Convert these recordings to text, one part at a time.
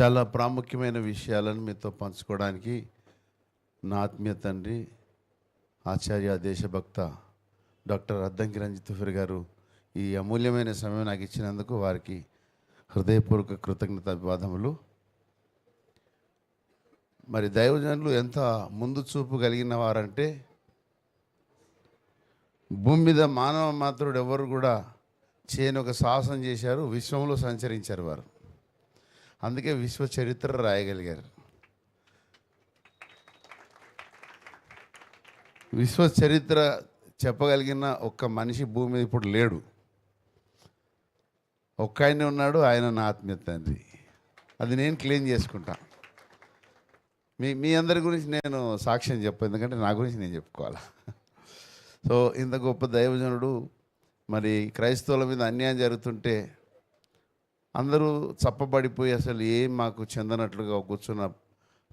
చాలా ప్రాముఖ్యమైన విషయాలను మీతో పంచుకోవడానికి నా ఆత్మీయ తండ్రి ఆచార్య దేశభక్త డాక్టర్ అద్దంకి రంజిత్ గారు ఈ అమూల్యమైన సమయం నాకు ఇచ్చినందుకు వారికి హృదయపూర్వక కృతజ్ఞత అభివాదములు. మరి దైవజనులు ఎంత ముందు చూపు కలిగిన వారంటే భూమి మీద మానవ మాత్రుడు ఎవరు కూడా చేయని ఒక సాహసం చేశారు విశ్వంలో సంచరించారు వారు. అందుకే విశ్వ చరిత్ర రాయగలిగారు. విశ్వ చరిత్ర చెప్పగలిగిన ఒక్క మనిషి భూమి మీద ఇప్పుడు లేడు. ఒక్క ఆయనే ఉన్నాడు ఆయన నా ఆత్మీయ తండ్రి. అది నేను క్లెయిమ్ చేసుకుంటా. మీ మీ అందరి గురించి నేను సాక్ష్యం చెప్పు ఎందుకంటే నా గురించి నేను చెప్పుకోవాలా? సో ఇంత గొప్ప దైవజనుడు మరి క్రైస్తవుల మీద అన్యాయం జరుగుతుంటే అందరూ చప్పబడిపోయి అసలు ఏం మాకు చెందనట్లుగా కూర్చున్న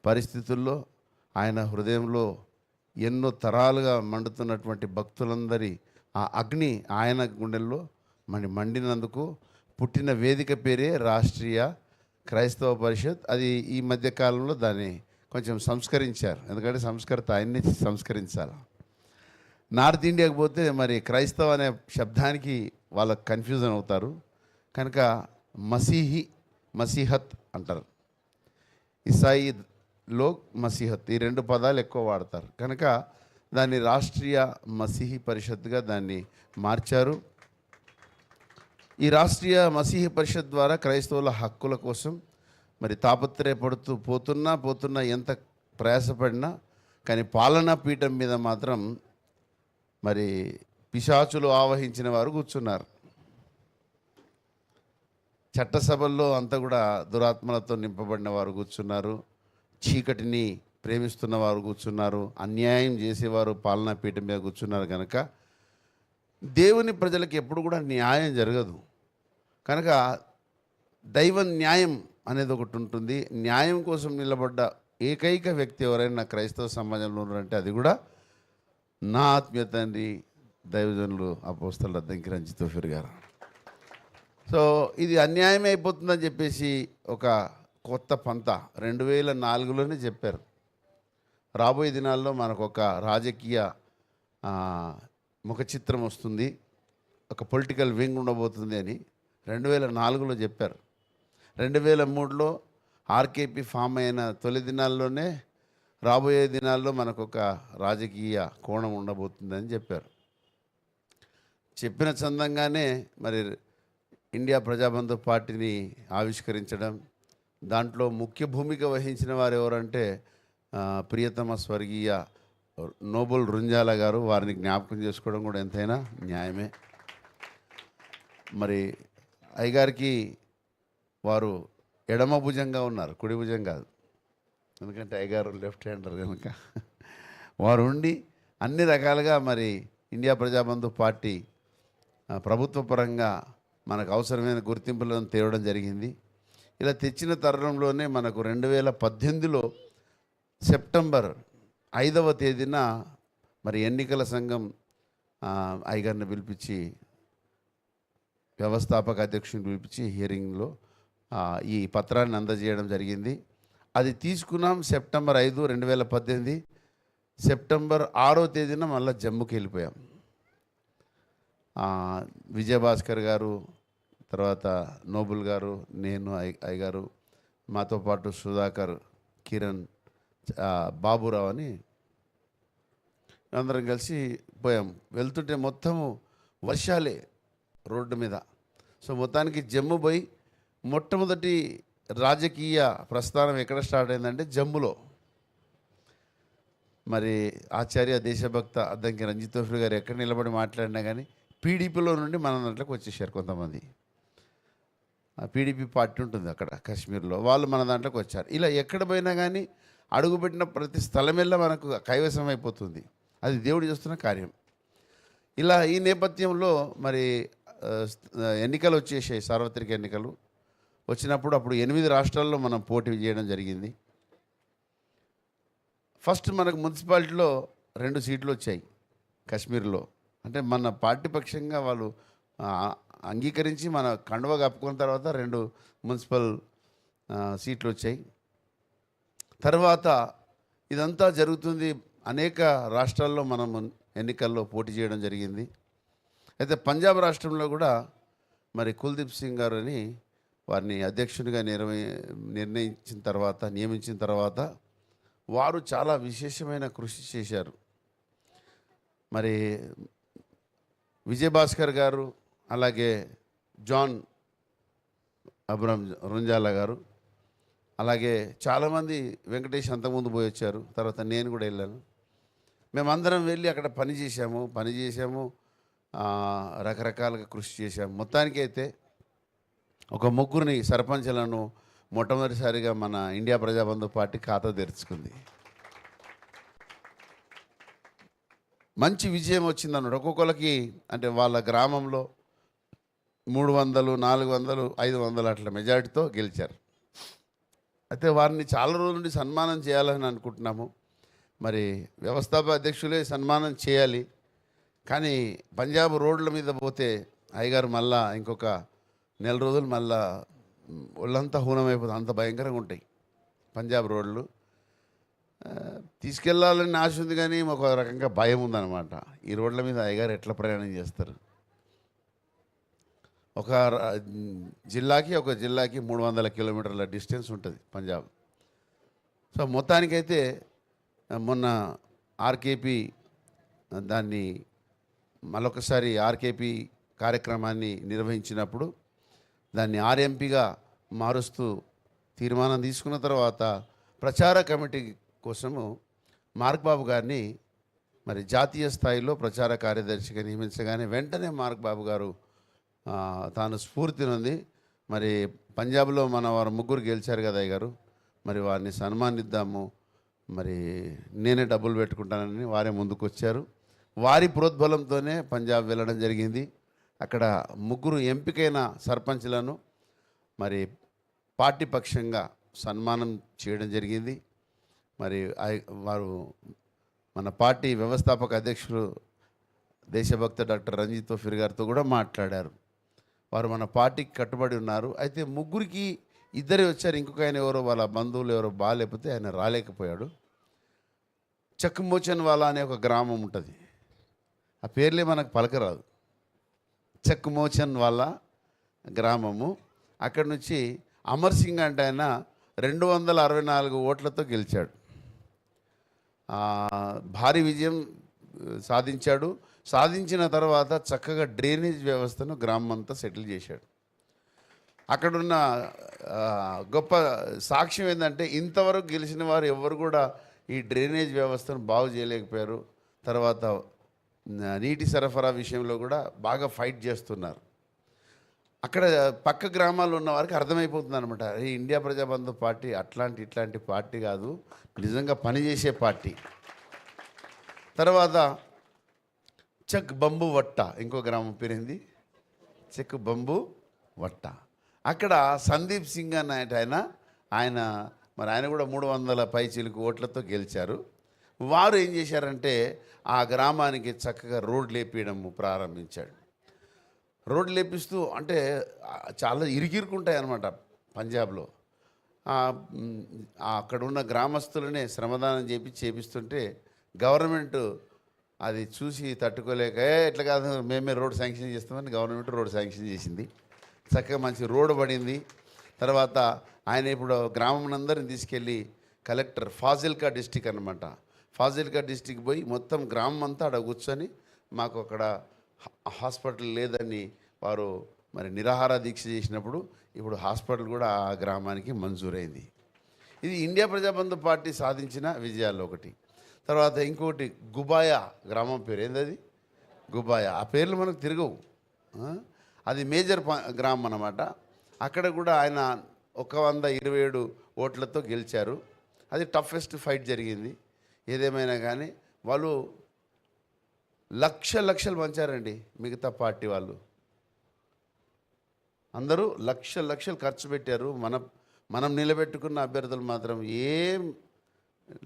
పరిస్థితుల్లో ఆయన హృదయంలో ఎన్నో తరాలుగా మండుతున్నటువంటి భక్తులందరి ఆ అగ్ని ఆయన గుండెల్లో మరి మండినందుకు పుట్టిన వేదిక పేరే రాష్ట్రీయ క్రైస్తవ పరిషత్. అది ఈ మధ్య కాలంలో దాన్ని కొంచెం సంస్కరించారు. ఎందుకంటే సంస్కృత ఆయన్ని సంస్కరించాలి. నార్త్ ఇండియాకి పోతే మరి క్రైస్తవ అనే శబ్దానికి వాళ్ళకు కన్ఫ్యూజన్ అవుతారు. కనుక మసీహి మసీహత్ అంటారు. ఇసాయిలో మసీహత్ ఈ రెండు పదాలు ఎక్కువ వాడతారు. కనుక దాన్ని రాష్ట్రీయ మసీహి పరిషత్గా దాన్ని మార్చారు. ఈ రాష్ట్రీయ మసీహి పరిషత్ ద్వారా క్రైస్తవుల హక్కుల కోసం మరి తాపత్రయపడుతూ పోతున్నా పోతున్నా ఎంత ప్రయాసపడినా కానీ పాలనా పీఠం మీద మాత్రం మరి పిశాచులు ఆవహించిన వారు కూర్చున్నారు. చట్టసభల్లో అంతా కూడా దురాత్మలతో నింపబడిన వారు కూర్చున్నారు. చీకటిని ప్రేమిస్తున్న వారు కూర్చున్నారు. అన్యాయం చేసేవారు పాలనా పీఠం మీద కూర్చున్నారు కనుక దేవుని ప్రజలకు ఎప్పుడు కూడా న్యాయం జరగదు. కనుక దైవ న్యాయం అనేది ఒకటి ఉంటుంది. న్యాయం కోసం నిలబడ్డ ఏకైక వ్యక్తి ఎవరైనా క్రైస్తవ సమాజంలో ఉన్నారంటే అది కూడా నా ఆత్మీయ తండ్రి దైవజనులు అపోస్తల దగ్గర రంజితోఫిర్ గారు. సో ఇది అన్యాయం అయిపోతుందని చెప్పేసి ఒక కొత్త పంత రెండు వేల నాలుగులోనే చెప్పారు. రాబోయే దినాల్లో మనకు ఒక రాజకీయ ముఖ చిత్రం వస్తుంది. ఒక పొలిటికల్ వింగ్ ఉండబోతుంది అని రెండు వేల నాలుగులో చెప్పారు. రెండు వేల మూడులో ఆర్కేపీ ఫామ్ అయిన తొలి దినాల్లోనే రాబోయే దినాల్లో మనకు ఒక రాజకీయ కోణం ఉండబోతుందని చెప్పారు. చెప్పిన చందంగానే మరి ఇండియా ప్రజాబంధు పార్టీని ఆవిష్కరించడం దాంట్లో ముఖ్య భూమిక వహించిన వారు ఎవరంటే ప్రియతమ స్వర్గీయ నోబుల్ రుంజాల గారు. వారిని జ్ఞాపకం చేసుకోవడం కూడా ఎంతైనా న్యాయమే. మరి అయ్యగారికి వారు ఎడమ భుజంగా ఉన్నారు కుడి భుజం కాదు. ఎందుకంటే అయ్యగారు లెఫ్ట్ హ్యాండర్ కనుక. వారు ఉండి అన్ని రకాలుగా మరి ఇండియా ప్రజాబంధు పార్టీ ప్రభుత్వ పరంగా మనకు అవసరమైన గుర్తింపులను తేవడం జరిగింది. ఇలా తెచ్చిన తరుణంలోనే మనకు రెండు వేల పద్దెనిమిదిలో సెప్టెంబర్ ఐదవ తేదీన మరి ఎన్నికల సంఘం ఆ, అయ్యగారిని పిలిపించి వ్యవస్థాపక అధ్యక్షుని పిలిపించి హియరింగ్లో ఈ పత్రాన్ని అందజేయడం జరిగింది. అది తీసుకున్నాం సెప్టెంబర్ ఐదు రెండు వేల పద్దెనిమిది సెప్టెంబర్ ఆరో తేదీన మళ్ళీ జమ్ముకి వెళ్ళిపోయాం విజయభాస్కర్ గారు తర్వాత నోబుల్ గారు నేను అయ్య అయ్యగారు మాతో పాటు సుధాకర్ కిరణ్ బాబురావు అని అందరం కలిసి పోయాం. వెళ్తుంటే మొత్తము వర్షాలే రోడ్డు మీద. సో మొత్తానికి జమ్ము పోయి మొట్టమొదటి రాజకీయ ప్రస్థానం ఎక్కడ స్టార్ట్ అయిందంటే జమ్ములో. మరి ఆచార్య దేశభక్త అద్దంకి రంజితోఫ్రి గారు ఎక్కడ నిలబడి మాట్లాడినా కానీ పీడీపీలో నుండి మన దాంట్లోకి వచ్చేసారు కొంతమంది. పీడీపీ పార్టీ ఉంటుంది అక్కడ కాశ్మీర్లో. వాళ్ళు మన దాంట్లోకి వచ్చారు. ఇలా ఎక్కడ పోయినా కానీ అడుగుపెట్టిన ప్రతి స్థలమెల్లా మనకు కైవసం అయిపోతుంది. అది దేవుడు చేస్తున్న కార్యం. ఇలా ఈ నేపథ్యంలో మరి ఎన్నికలు వచ్చేసాయి సార్వత్రిక ఎన్నికలు. వచ్చినప్పుడు అప్పుడు ఎనిమిది రాష్ట్రాల్లో మనం పోటీ చేయడం జరిగింది. ఫస్ట్ మనకు మున్సిపాలిటీలో రెండు సీట్లు వచ్చాయి కాశ్మీర్లో. అంటే మన పార్టీ పక్షంగా వాళ్ళు అంగీకరించి మన కండువ కప్పుకున్న తర్వాత రెండు మున్సిపల్ సీట్లు వచ్చాయి. తర్వాత ఇదంతా జరుగుతుంది. అనేక రాష్ట్రాల్లో మనం ఎన్నికల్లో పోటీ చేయడం జరిగింది. అయితే పంజాబ్ రాష్ట్రంలో కూడా మరి కుల్దీప్ సింగ్ గారు అని వారిని అధ్యక్షునిగా నిర్వహి నిర్ణయించిన తర్వాత నియమించిన తర్వాత వారు చాలా విశేషమైన కృషి చేశారు. మరి విజయభాస్కర్ గారు అలాగే జాన్ అబ్రహం రుంజాల గారు అలాగే చాలామంది వెంకటేష్ అంతకుముందు పోయి వచ్చారు తర్వాత నేను కూడా వెళ్ళాను. మేమందరం వెళ్ళి అక్కడ పని చేశాము పని చేశాము రకరకాలుగా కృషి చేశాము. మొత్తానికి అయితే ఒక ముగ్గురిని సర్పంచ్లను మొట్టమొదటిసారిగా మన ఇండియా ప్రజాబంధు పార్టీ ఖాతా తెరుచుకుంది. మంచి విజయం వచ్చిందన్నాడు. ఒక్కొక్కరికి అంటే వాళ్ళ గ్రామంలో మూడు వందలు నాలుగు వందలు ఐదు వందలు అట్లా మెజారిటీతో గెలిచారు. అయితే వారిని చాలా రోజుల నుండి సన్మానం చేయాలని అనుకుంటున్నాము. మరి వ్యవస్థాపక అధ్యక్షులే సన్మానం చేయాలి. కానీ పంజాబ్ రోడ్ల మీద పోతే అయ్యగారు మళ్ళా ఇంకొక నెల రోజులు మళ్ళా ఒళ్ళంతా హూనమైపోతుంది. అంత భయంకరంగా ఉంటాయి పంజాబ్ రోడ్లు. తీసుకెళ్ళాలని ఆశ ఉంది కానీ ఒక రకంగా భయం ఉందన్నమాట. ఈ రోడ్ల మీద అయ్యగారు ఎట్లా ప్రయాణం చేస్తారు? ఒక జిల్లాకి ఒక జిల్లాకి మూడు వందల కిలోమీటర్ల డిస్టెన్స్ ఉంటుంది పంజాబ్. సో మొత్తానికైతే మొన్న ఆర్కేపీ దాన్ని మరొకసారి ఆర్కేపీ కార్యక్రమాన్ని నిర్వహించినప్పుడు దాన్ని ఆర్ఎంపీగా మారుస్తూ తీర్మానం తీసుకున్న తర్వాత ప్రచార కమిటీ కోసము మార్క్ బాబు గారిని మరి జాతీయ స్థాయిలో ప్రచార కార్యదర్శిగా నియమించగానే వెంటనే మార్క్ బాబు గారు తాను స్ఫూర్తినుంది. మరి పంజాబ్లో మన వారు ముగ్గురు గెలిచారు కదా గారు మరి వారిని సన్మానిద్దాము. మరి నేనే డబ్బులు పెట్టుకుంటానని వారే ముందుకు వచ్చారు వారి ప్రోద్బలంతోనే పంజాబ్ వెళ్ళడం జరిగింది. అక్కడ ముగ్గురు ఎంపికైన సర్పంచ్లను మరి పార్టీ పక్షంగా సన్మానం చేయడం జరిగింది. మరి వారు మన పార్టీ వ్యవస్థాపక అధ్యక్షులు దేశభక్త డాక్టర్ రంజిత్ తోఫిర్ గారితో కూడా మాట్లాడారు. వారు మన పార్టీకి కట్టుబడి ఉన్నారు. అయితే ముగ్గురికి ఇద్దరే వచ్చారు. ఇంకొక ఆయన ఎవరో వాళ్ళ బంధువులు ఎవరో బాగాలేకపోతే ఆయన రాలేకపోయాడు. చక్కుమోచన్ వాళ్ళ అనే ఒక గ్రామం ఉంటుంది. ఆ పేర్లే మనకు పలకరాదు. చక్కుమోచన్ వాళ్ళ గ్రామము. అక్కడి నుంచి అమర్ సింగ్ అంటే ఆయన రెండు వందల అరవై నాలుగు ఓట్లతో గెలిచాడు. భారీ విజయం సాధించాడు. సాధించిన తర్వాత చక్కగా డ్రైనేజ్ వ్యవస్థను గ్రామం అంతా సెటిల్ చేశాడు. అక్కడున్న గొప్ప సాక్ష్యం ఏంటంటే ఇంతవరకు గెలిచిన వారు ఎవరు కూడా ఈ డ్రైనేజ్ వ్యవస్థను బాగు చేయలేకపోయారు. తర్వాత నీటి సరఫరా విషయంలో కూడా బాగా ఫైట్ చేస్తున్నారు. అక్కడ పక్క గ్రామాల్లో ఉన్న వారికి అర్థమైపోతుంది అనమాట ఈ ఇండియా ప్రజాబంధు పార్టీ అట్లాంటి ఇట్లాంటి పార్టీ కాదు. నిజంగా పనిచేసే పార్టీ. తర్వాత చెక్ బంబు వట్ట. ఇంకో గ్రామం పేరేంది? చెక్ బంబు వట్ట. అక్కడ సందీప్ సింగ్ అన్న ఆయన ఆయన మరి ఆయన కూడా మూడు వందల పై చిలుకు ఓట్లతో గెలిచారు. వారు ఏం చేశారంటే ఆ గ్రామానికి చక్కగా రోడ్లు లేపేయడం ప్రారంభించాడు. రోడ్లు లేపిస్తూ అంటే చాలా ఇరికిరుకుంటాయి అనమాట పంజాబ్లో. అక్కడ ఉన్న గ్రామస్తులనే శ్రమదానం చేపి చేపిస్తుంటే గవర్నమెంట్ అది చూసి తట్టుకోలేక ఎట్లా కాదు మేమే రోడ్ శాంక్షన్ చేస్తామని గవర్నమెంట్ రోడ్ శాంక్షన్ చేసింది. చక్కగా మంచి రోడ్డు పడింది. తర్వాత ఆయన ఇప్పుడు గ్రామం అందరిని తీసుకెళ్ళి కలెక్టర్ ఫాజిల్కా డిస్టిక్ అనమాట ఫాజిల్కా డిస్టిక్ పోయి మొత్తం గ్రామం అంతా అక్కడ కూర్చొని మాకు అక్కడ హాస్పిటల్ లేదని వారు మరి నిరాహార దీక్ష చేసినప్పుడు ఇప్పుడు హాస్పిటల్ కూడా ఆ గ్రామానికి మంజూరైంది. ఇది ఇండియా ప్రజాబంధు పార్టీ సాధించిన విజయాల్లో ఒకటి. తర్వాత ఇంకోటి గుబాయా గ్రామం పేరు. ఏంది అది గుబాయా. ఆ పేర్లు మనకు తిరగవు. అది మేజర్ ప- గ్రామం అన్నమాట. అక్కడ కూడా ఆయన ఒక వంద ఇరవై ఏడు ఓట్లతో గెలిచారు. అది టఫెస్ట్ ఫైట్ జరిగింది. ఏదేమైనా కానీ వాళ్ళు లక్ష లక్షలు పంచారండి మిగతా పార్టీ వాళ్ళు. అందరూ లక్ష లక్షలు ఖర్చు పెట్టారు. మన మనం నిలబెట్టుకున్న అభ్యర్థులు మాత్రం ఏం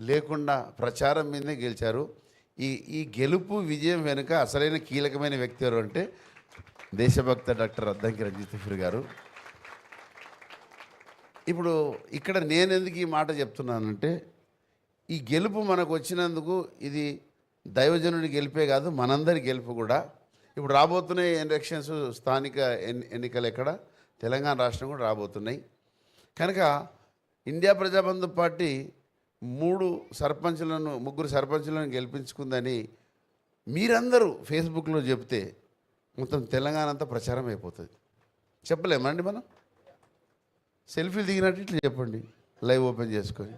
లేకుండా ప్రచారం మీదే గెలిచారు. ఈ ఈ గెలుపు విజయం వెనుక అసలైన కీలకమైన వ్యక్తి ఎవరు అంటే దేశభక్త డాక్టర్ అద్దంకి రంజిత్ గారు. ఇప్పుడు ఇక్కడ నేను ఎందుకు ఈ మాట చెప్తున్నానంటే ఈ గెలుపు మనకు వచ్చినందుకు ఇది దైవజనుడి గెలిపే కాదు మనందరి గెలుపు కూడా. ఇప్పుడు రాబోతున్న ఎలక్షన్స్ స్థానిక ఎన్నికలు ఎక్కడ? తెలంగాణ రాష్ట్రం కూడా రాబోతున్నాయి. కనుక ఇండియా ప్రజాబంధు పార్టీ మూడు సర్పంచులను ముగ్గురు సర్పంచులను గెలిపించుకుందని మీరందరూ ఫేస్బుక్లో చెప్తే మొత్తం తెలంగాణ అంతా ప్రచారం అయిపోతుంది. చెప్పలేమండి మనం? సెల్ఫీలు దిగినట్టు ఇట్లా చెప్పండి లైవ్ ఓపెన్ చేసుకొని.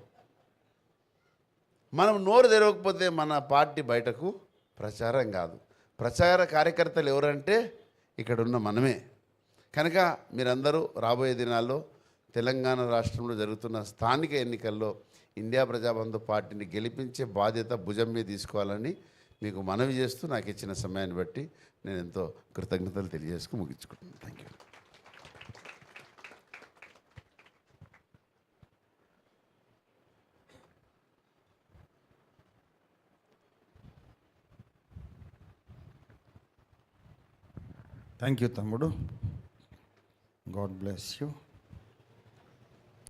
మనం నోరు తెరవకపోతే మన పార్టీ బయటకు ప్రచారం కాదు. ప్రచార కార్యకర్తలు ఎవరంటే ఇక్కడ ఉన్న మనమే. కనుక మీరందరూ రాబోయే దినాల్లో తెలంగాణ రాష్ట్రంలో జరుగుతున్న స్థానిక ఎన్నికల్లో ఇండియా ప్రజాబంధు పార్టీని గెలిపించే బాధ్యత భుజం మీద తీసుకోవాలని మీకు మనవి చేస్తూ నాకు ఇచ్చిన సమయాన్ని బట్టి నేను ఎంతో కృతజ్ఞతలు తెలియజేసుకు ముగించుకుంటున్నాను. థ్యాంక్ యూ థ్యాంక్ యూ తమ్ముడు గాడ్ బ్లెస్ యూ